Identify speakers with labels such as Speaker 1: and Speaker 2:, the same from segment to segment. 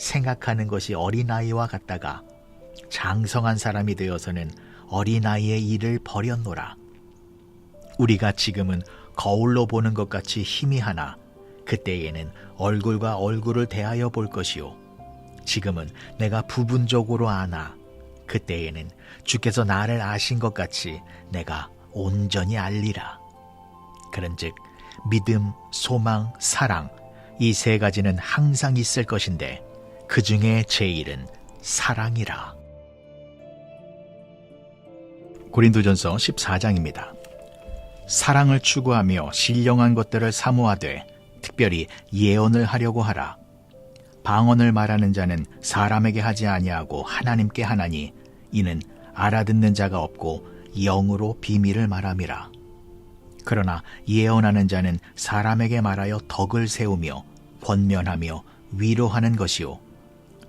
Speaker 1: 생각하는 것이 어린아이와 같다가 장성한 사람이 되어서는 어린아이의 일을 버렸노라. 우리가 지금은 거울로 보는 것 같이 희미하나 그때에는 얼굴과 얼굴을 대하여 볼 것이요. 지금은 내가 부분적으로 아나 그때에는 주께서 나를 아신 것 같이 내가 온전히 알리라. 그런즉 믿음, 소망, 사랑 이 세 가지는 항상 있을 것인데 그 중에 제일은 사랑이라. 고린도전서 14장입니다. 사랑을 추구하며 신령한 것들을 사모하되 특별히 예언을 하려고 하라. 방언을 말하는 자는 사람에게 하지 아니하고 하나님께 하나니 이는 알아듣는 자가 없고 영으로 비밀을 말함이라. 그러나 예언하는 자는 사람에게 말하여 덕을 세우며 권면하며 위로하는 것이요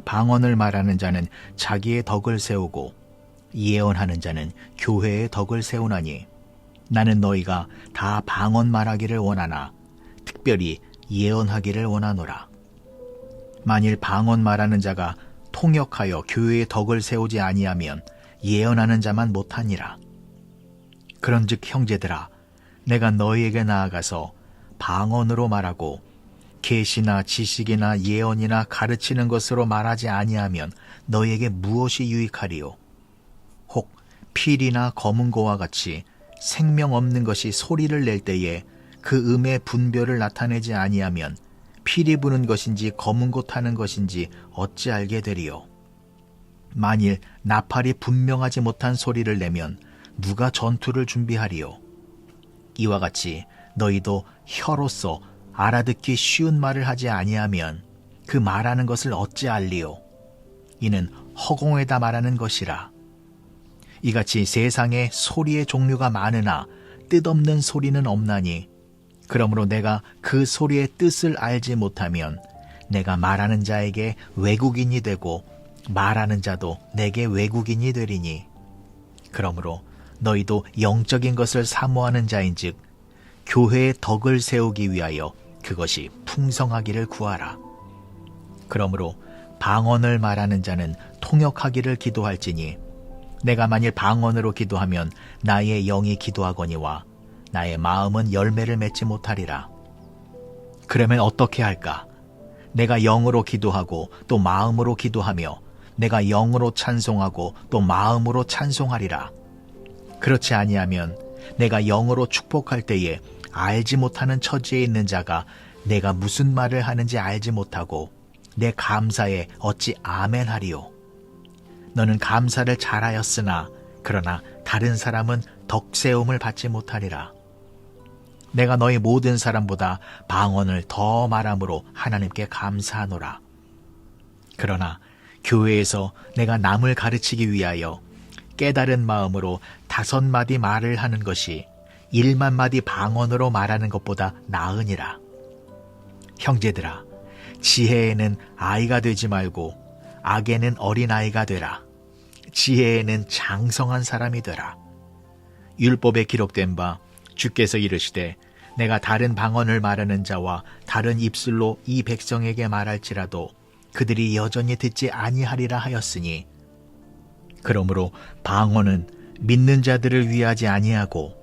Speaker 1: 방언을 말하는 자는 자기의 덕을 세우고 예언하는 자는 교회의 덕을 세우나니 나는 너희가 다 방언 말하기를 원하나 특별히 예언하기를 원하노라. 만일 방언 말하는 자가 통역하여 교회의 덕을 세우지 아니하면 예언하는 자만 못하니라. 그런즉 형제들아 내가 너희에게 나아가서 방언으로 말하고 계시나 지식이나 예언이나 가르치는 것으로 말하지 아니하면 너희에게 무엇이 유익하리요? 혹 필이나 검은 고와 같이 생명 없는 것이 소리를 낼 때에 그 음의 분별을 나타내지 아니하면 필이 부는 것인지 검은 고 타는 것인지 어찌 알게 되리요? 만일 나팔이 분명하지 못한 소리를 내면 누가 전투를 준비하리요? 이와 같이 너희도 혀로서 알아듣기 쉬운 말을 하지 아니하면 그 말하는 것을 어찌 알리요? 이는 허공에다 말하는 것이라. 이같이 세상에 소리의 종류가 많으나 뜻없는 소리는 없나니 그러므로 내가 그 소리의 뜻을 알지 못하면 내가 말하는 자에게 외국인이 되고 말하는 자도 내게 외국인이 되리니 그러므로 너희도 영적인 것을 사모하는 자인즉 교회의 덕을 세우기 위하여 그것이 풍성하기를 구하라. 그러므로 방언을 말하는 자는 통역하기를 기도할지니 내가 만일 방언으로 기도하면 나의 영이 기도하거니와 나의 마음은 열매를 맺지 못하리라. 그러면 어떻게 할까? 내가 영으로 기도하고 또 마음으로 기도하며 내가 영으로 찬송하고 또 마음으로 찬송하리라. 그렇지 아니하면 내가 영으로 축복할 때에 알지 못하는 처지에 있는 자가 내가 무슨 말을 하는지 알지 못하고 내 감사에 어찌 아멘하리요. 너는 감사를 잘하였으나 그러나 다른 사람은 덕세움을 받지 못하리라. 내가 너희 모든 사람보다 방언을 더 말함으로 하나님께 감사하노라. 그러나 교회에서 내가 남을 가르치기 위하여 깨달은 마음으로 다섯 마디 말을 하는 것이 일만 마디 방언으로 말하는 것보다 나으니라. 형제들아, 지혜에는 아이가 되지 말고 악에는 어린아이가 되라. 지혜에는 장성한 사람이 되라. 율법에 기록된 바 주께서 이르시되 내가 다른 방언을 말하는 자와 다른 입술로 이 백성에게 말할지라도 그들이 여전히 듣지 아니하리라 하였으니 그러므로 방언은 믿는 자들을 위하지 아니하고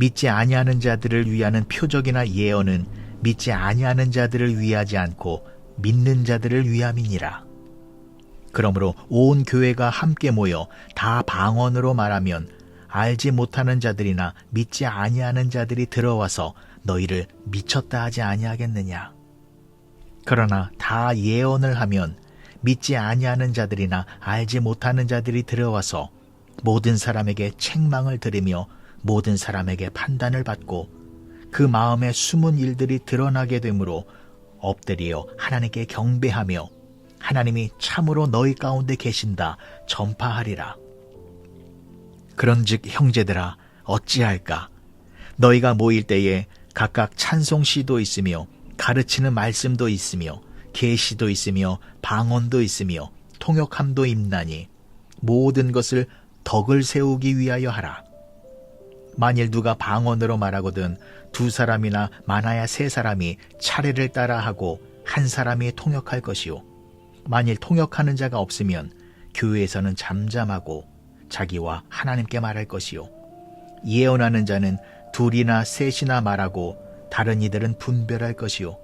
Speaker 1: 믿지 아니하는 자들을 위하는 표적이나 예언은 믿지 아니하는 자들을 위하지 않고 믿는 자들을 위함이니라. 그러므로 온 교회가 함께 모여 다 방언으로 말하면 알지 못하는 자들이나 믿지 아니하는 자들이 들어와서 너희를 미쳤다 하지 아니하겠느냐. 그러나 다 예언을 하면 믿지 아니하는 자들이나 알지 못하는 자들이 들어와서 모든 사람에게 책망을 들으며 모든 사람에게 판단을 받고 그 마음에 숨은 일들이 드러나게 되므로 엎드려 하나님께 경배하며 하나님이 참으로 너희 가운데 계신다 전파하리라. 그런즉 형제들아 어찌할까 너희가 모일 때에 각각 찬송 시도 있으며 가르치는 말씀도 있으며 계시도 있으며 방언도 있으며 통역함도 있나니 모든 것을 덕을 세우기 위하여 하라. 만일 누가 방언으로 말하거든 두 사람이나 많아야 세 사람이 차례를 따라 하고 한 사람이 통역할 것이요. 만일 통역하는 자가 없으면 교회에서는 잠잠하고 자기와 하나님께 말할 것이요. 예언하는 자는 둘이나 셋이나 말하고 다른 이들은 분별할 것이요.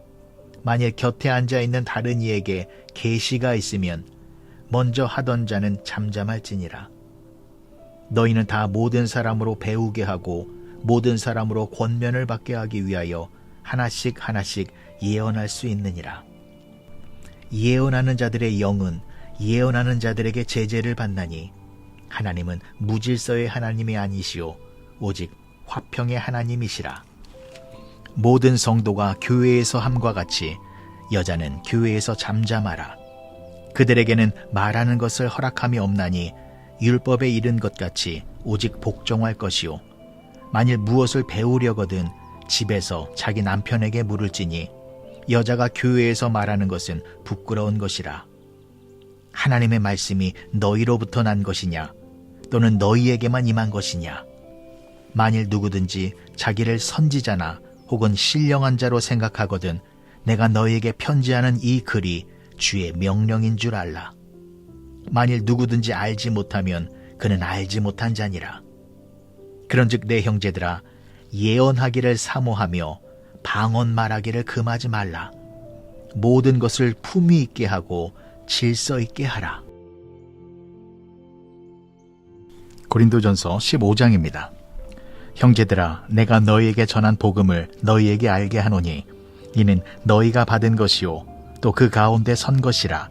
Speaker 1: 만일 곁에 앉아 있는 다른 이에게 계시가 있으면 먼저 하던 자는 잠잠할지니라. 너희는 다 모든 사람으로 배우게 하고 모든 사람으로 권면을 받게 하기 위하여 하나씩 하나씩 예언할 수 있느니라. 예언하는 자들의 영은 예언하는 자들에게 제재를 받나니 하나님은 무질서의 하나님이 아니시오 오직 화평의 하나님이시라. 모든 성도가 교회에서 함과 같이 여자는 교회에서 잠잠하라. 그들에게는 말하는 것을 허락함이 없나니 율법에 이른 것 같이 오직 복종할 것이요. 만일 무엇을 배우려거든 집에서 자기 남편에게 물을지니 여자가 교회에서 말하는 것은 부끄러운 것이라. 하나님의 말씀이 너희로부터 난 것이냐? 또는 너희에게만 임한 것이냐? 만일 누구든지 자기를 선지자나 혹은 신령한 자로 생각하거든 내가 너희에게 편지하는 이 글이 주의 명령인 줄 알라. 만일 누구든지 알지 못하면 그는 알지 못한 자니라. 그런즉 내 형제들아 예언하기를 사모하며 방언 말하기를 금하지 말라. 모든 것을 품위 있게 하고 질서 있게 하라. 고린도전서 15장입니다. 형제들아 내가 너희에게 전한 복음을 너희에게 알게 하노니 이는 너희가 받은 것이요 또 그 가운데 선 것이라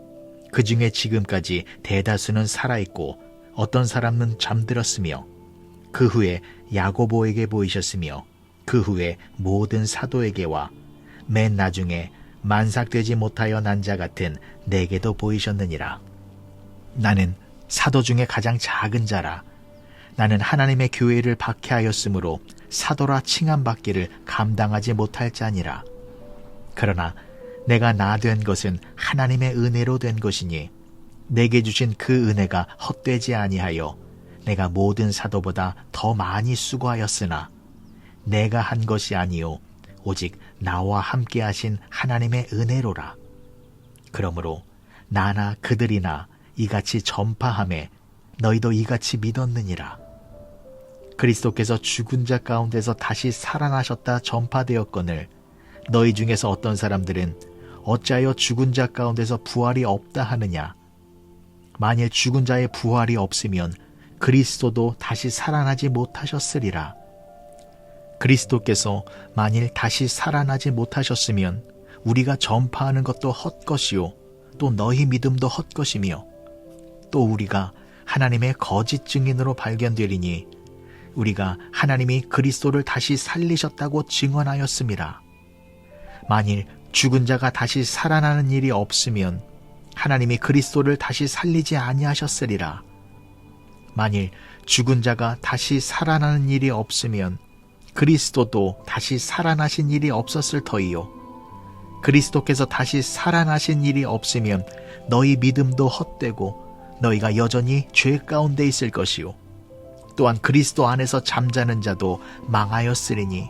Speaker 1: 그 중에 지금까지 대다수는 살아있고 어떤 사람은 잠들었으며 그 후에 야고보에게 보이셨으며 그 후에 모든 사도에게와 맨 나중에 만삭되지 못하여 난 자 같은 내게도 보이셨느니라. 나는 사도 중에 가장 작은 자라. 나는 하나님의 교회를 박해하였으므로 사도라 칭함받기를 감당하지 못할 자니라. 그러나 내가 나 된 것은 하나님의 은혜로 된 것이니 내게 주신 그 은혜가 헛되지 아니하여 내가 모든 사도보다 더 많이 수고하였으나 내가 한 것이 아니요 오직 나와 함께 하신 하나님의 은혜로라. 그러므로 나나 그들이나 이같이 전파함에 너희도 이같이 믿었느니라. 그리스도께서 죽은 자 가운데서 다시 살아나셨다 전파되었거늘 너희 중에서 어떤 사람들은 어찌하여 죽은 자 가운데서 부활이 없다 하느냐? 만일 죽은 자의 부활이 없으면 그리스도도 다시 살아나지 못하셨으리라. 그리스도께서 만일 다시 살아나지 못하셨으면 우리가 전파하는 것도 헛것이요 또 너희 믿음도 헛것이며 또 우리가 하나님의 거짓 증인으로 발견되리니 우리가 하나님이 그리스도를 다시 살리셨다고 증언하였습니다. 만일 죽은 자가 다시 살아나는 일이 없으면 하나님이 그리스도를 다시 살리지 아니하셨으리라. 만일 죽은 자가 다시 살아나는 일이 없으면 그리스도도 다시 살아나신 일이 없었을 터이요. 그리스도께서 다시 살아나신 일이 없으면 너희 믿음도 헛되고 너희가 여전히 죄 가운데 있을 것이요. 또한 그리스도 안에서 잠자는 자도 망하였으리니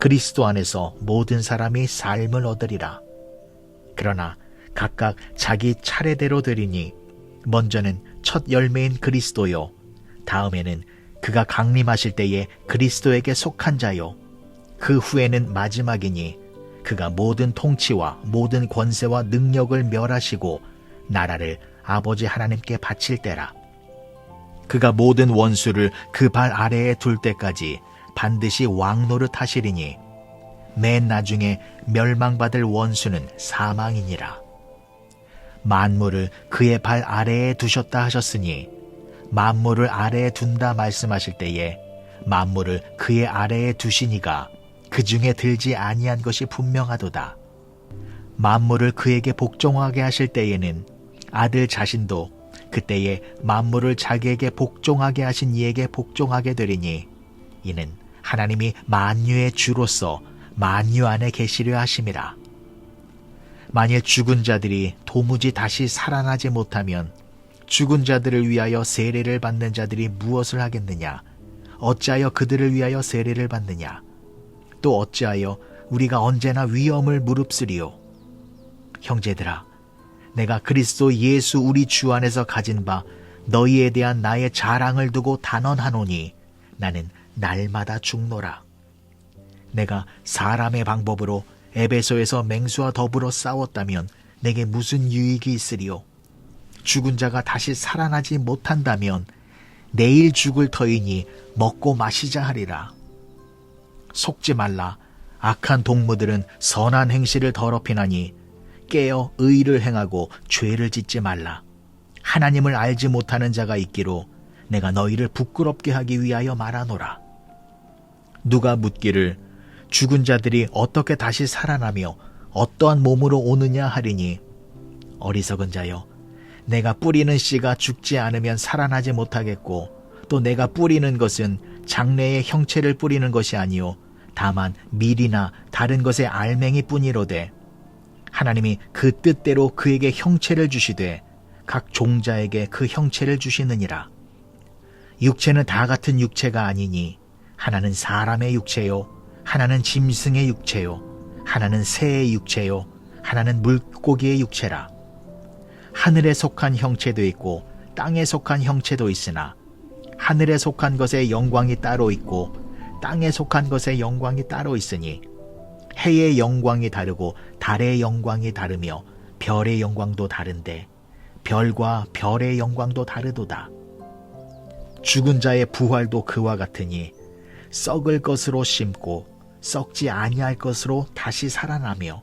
Speaker 1: 그리스도 안에서 모든 사람이 삶을 얻으리라. 그러나 각각 자기 차례대로 드리니 먼저는 첫 열매인 그리스도요. 다음에는 그가 강림하실 때에 그리스도에게 속한 자요. 그 후에는 마지막이니 그가 모든 통치와 모든 권세와 능력을 멸하시고 나라를 아버지 하나님께 바칠 때라. 그가 모든 원수를 그 발 아래에 둘 때까지 반드시 왕노릇 하시리니 맨 나중에 멸망받을 원수는 사망이니라. 만물을 그의 발 아래에 두셨다 하셨으니 만물을 아래에 둔다 말씀하실 때에 만물을 그의 아래에 두시니가 그 중에 들지 아니한 것이 분명하도다. 만물을 그에게 복종하게 하실 때에는 아들 자신도 그때에 만물을 자기에게 복종하게 하신 이에게 복종하게 되리니 이는 하나님이 만유의 주로서 만유 안에 계시려 하심이라. 만일 죽은 자들이 도무지 다시 살아나지 못하면 죽은 자들을 위하여 세례를 받는 자들이 무엇을 하겠느냐? 어찌하여 그들을 위하여 세례를 받느냐? 또 어찌하여 우리가 언제나 위험을 무릅쓰리요? 형제들아, 내가 그리스도 예수 우리 주 안에서 가진 바 너희에 대한 나의 자랑을 두고 단언하노니 나는 날마다 죽노라. 내가 사람의 방법으로 에베소에서 맹수와 더불어 싸웠다면 내게 무슨 유익이 있으리요? 죽은 자가 다시 살아나지 못한다면 내일 죽을 터이니 먹고 마시자 하리라. 속지 말라. 악한 동무들은 선한 행실을 더럽히나니 깨어 의를 행하고 죄를 짓지 말라. 하나님을 알지 못하는 자가 있기로 내가 너희를 부끄럽게 하기 위하여 말하노라. 누가 묻기를 죽은 자들이 어떻게 다시 살아나며 어떠한 몸으로 오느냐 하리니? 어리석은 자여 내가 뿌리는 씨가 죽지 않으면 살아나지 못하겠고 또 내가 뿌리는 것은 장래의 형체를 뿌리는 것이 아니요 다만 밀이나 다른 것의 알맹이 뿐이로되 하나님이 그 뜻대로 그에게 형체를 주시되 각 종자에게 그 형체를 주시느니라. 육체는 다 같은 육체가 아니니 하나는 사람의 육체요. 하나는 짐승의 육체요. 하나는 새의 육체요. 하나는 물고기의 육체라. 하늘에 속한 형체도 있고 땅에 속한 형체도 있으나 하늘에 속한 것의 영광이 따로 있고 땅에 속한 것의 영광이 따로 있으니 해의 영광이 다르고 달의 영광이 다르며 별의 영광도 다른데 별과 별의 영광도 다르도다. 죽은 자의 부활도 그와 같으니 썩을 것으로 심고 썩지 아니할 것으로 다시 살아나며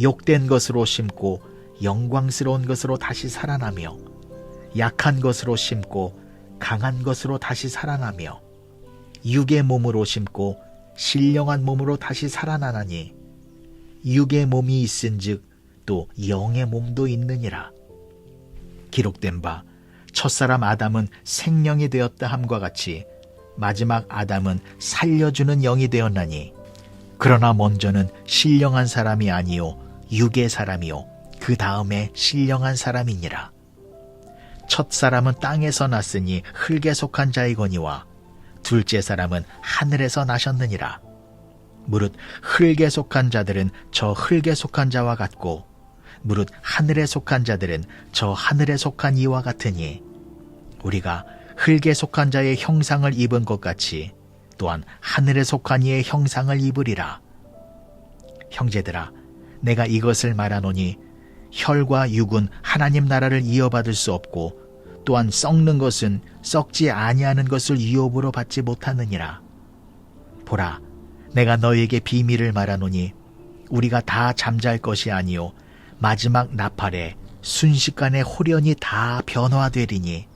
Speaker 1: 욕된 것으로 심고 영광스러운 것으로 다시 살아나며 약한 것으로 심고 강한 것으로 다시 살아나며 육의 몸으로 심고 신령한 몸으로 다시 살아나나니 육의 몸이 있은즉 또 영의 몸도 있느니라. 기록된 바 첫사람 아담은 생명이 되었다 함과 같이 마지막 아담은 살려주는 영이 되었나니 그러나 먼저는 신령한 사람이 아니요 육의 사람이요 그 다음에 신령한 사람이니라. 첫 사람은 땅에서 났으니 흙에 속한 자이거니와 둘째 사람은 하늘에서 나셨느니라. 무릇 흙에 속한 자들은 저 흙에 속한 자와 같고 무릇 하늘에 속한 자들은 저 하늘에 속한 이와 같으니 우리가 흙에 속한 자의 형상을 입은 것 같이 또한 하늘에 속한 이의 형상을 입으리라. 형제들아, 내가 이것을 말하노니 혈과 육은 하나님 나라를 이어받을 수 없고 또한 썩는 것은 썩지 아니하는 것을 유업으로 받지 못하느니라. 보라, 내가 너에게 비밀을 말하노니 우리가 다 잠잘 것이 아니요 마지막 나팔에 순식간에 홀연히 다 변화되리니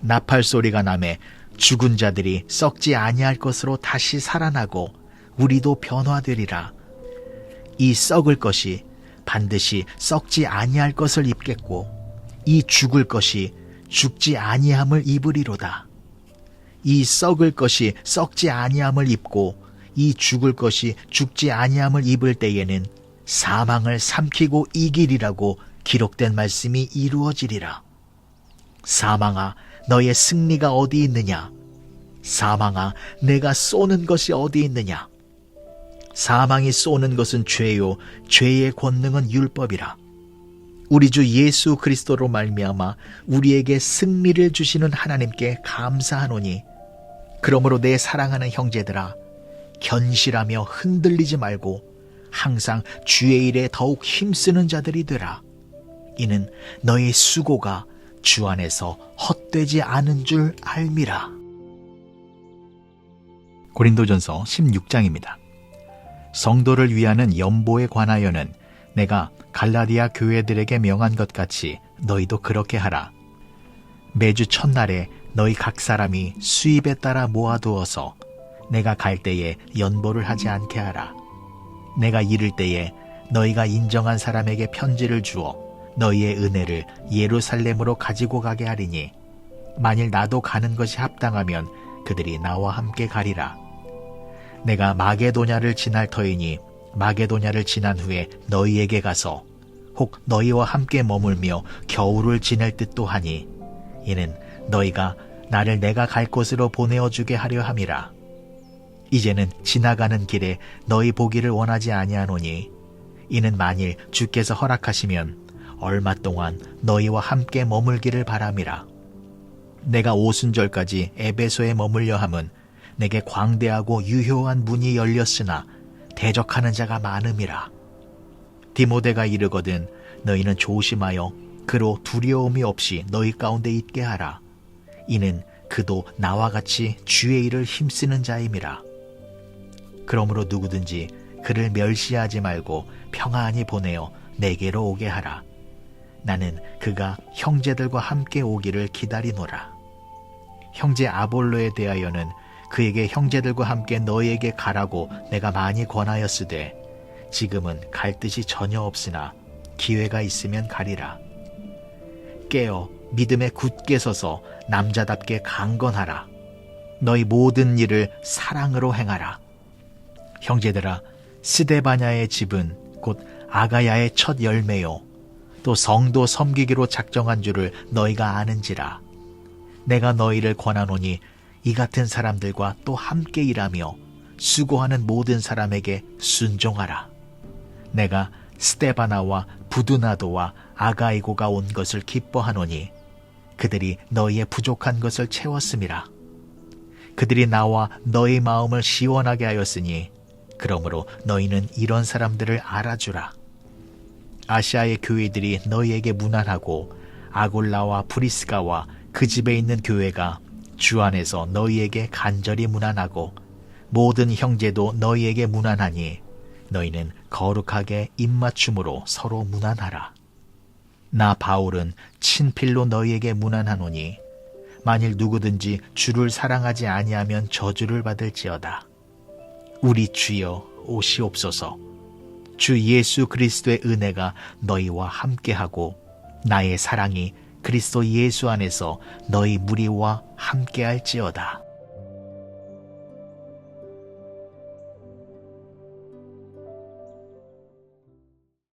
Speaker 1: 나팔 소리가 남에 죽은 자들이 썩지 아니할 것으로 다시 살아나고 우리도 변화되리라. 이 썩을 것이 반드시 썩지 아니할 것을 입겠고 이 죽을 것이 죽지 아니함을 입으리로다. 이 썩을 것이 썩지 아니함을 입고 이 죽을 것이 죽지 아니함을 입을 때에는 사망을 삼키고 이기리라고 기록된 말씀이 이루어지리라. 사망아, 너의 승리가 어디 있느냐? 사망아, 내가 쏘는 것이 어디 있느냐? 사망이 쏘는 것은 죄요, 죄의 권능은 율법이라. 우리 주 예수 그리스도로 말미암아 우리에게 승리를 주시는 하나님께 감사하노니 그러므로 내 사랑하는 형제들아 견실하며 흔들리지 말고 항상 주의 일에 더욱 힘쓰는 자들이 되라 이는 너의 수고가 주 안에서 헛되지 않은 줄 알미라 고린도전서 16장입니다 성도를 위하는 연보에 관하여는 내가 갈라디아 교회들에게 명한 것 같이 너희도 그렇게 하라. 매주 첫날에 너희 각 사람이 수입에 따라 모아두어서 내가 갈 때에 연보를 하지 않게 하라. 내가 이를 때에 너희가 인정한 사람에게 편지를 주어 너희의 은혜를 예루살렘으로 가지고 가게 하리니 만일 나도 가는 것이 합당하면 그들이 나와 함께 가리라. 내가 마게도냐를 지날 터이니 마게도냐를 지난 후에 너희에게 가서 혹 너희와 함께 머물며 겨울을 지낼 듯도 하니 이는 너희가 나를 내가 갈 곳으로 보내어 주게 하려 함이라 이제는 지나가는 길에 너희 보기를 원하지 아니하노니 이는 만일 주께서 허락하시면 얼마 동안 너희와 함께 머물기를 바람이라 내가 오순절까지 에베소에 머물려 함은 내게 광대하고 유효한 문이 열렸으나 대적하는 자가 많음이라. 디모데가 이르거든 너희는 조심하여 그로 두려움이 없이 너희 가운데 있게 하라. 이는 그도 나와 같이 주의 일을 힘쓰는 자임이라. 그러므로 누구든지 그를 멸시하지 말고 평안히 보내어 내게로 오게 하라. 나는 그가 형제들과 함께 오기를 기다리노라. 형제 아볼로에 대하여는 그에게 형제들과 함께 너희에게 가라고 내가 많이 권하였으되 지금은 갈 뜻이 전혀 없으나 기회가 있으면 가리라. 깨어 믿음에 굳게 서서 남자답게 강건하라. 너희 모든 일을 사랑으로 행하라. 형제들아, 스데바냐의 집은 곧 아가야의 첫 열매요. 또 성도 섬기기로 작정한 줄을 너희가 아는지라. 내가 너희를 권하노니 이 같은 사람들과 또 함께 일하며 수고하는 모든 사람에게 순종하라. 내가 스테바나와 부두나도와 아가이고가 온 것을 기뻐하노니 그들이 너희의 부족한 것을 채웠음이라. 그들이 나와 너희 마음을 시원하게 하였으니 그러므로 너희는 이런 사람들을 알아주라. 아시아의 교회들이 너희에게 무난하고 아골라와 브리스가와 그 집에 있는 교회가 주 안에서 너희에게 간절히 무난하고 모든 형제도 너희에게 무난하니 너희는 거룩하게 입맞춤으로 서로 무난하라. 나 바울은 친필로 너희에게 무난하노니 만일 누구든지 주를 사랑하지 아니하면 저주를 받을지어다. 우리 주여 오시옵소서. 주 예수 그리스도의 은혜가 너희와 함께하고 나의 사랑이 그리스도 예수 안에서 너희 무리와 함께할지어다.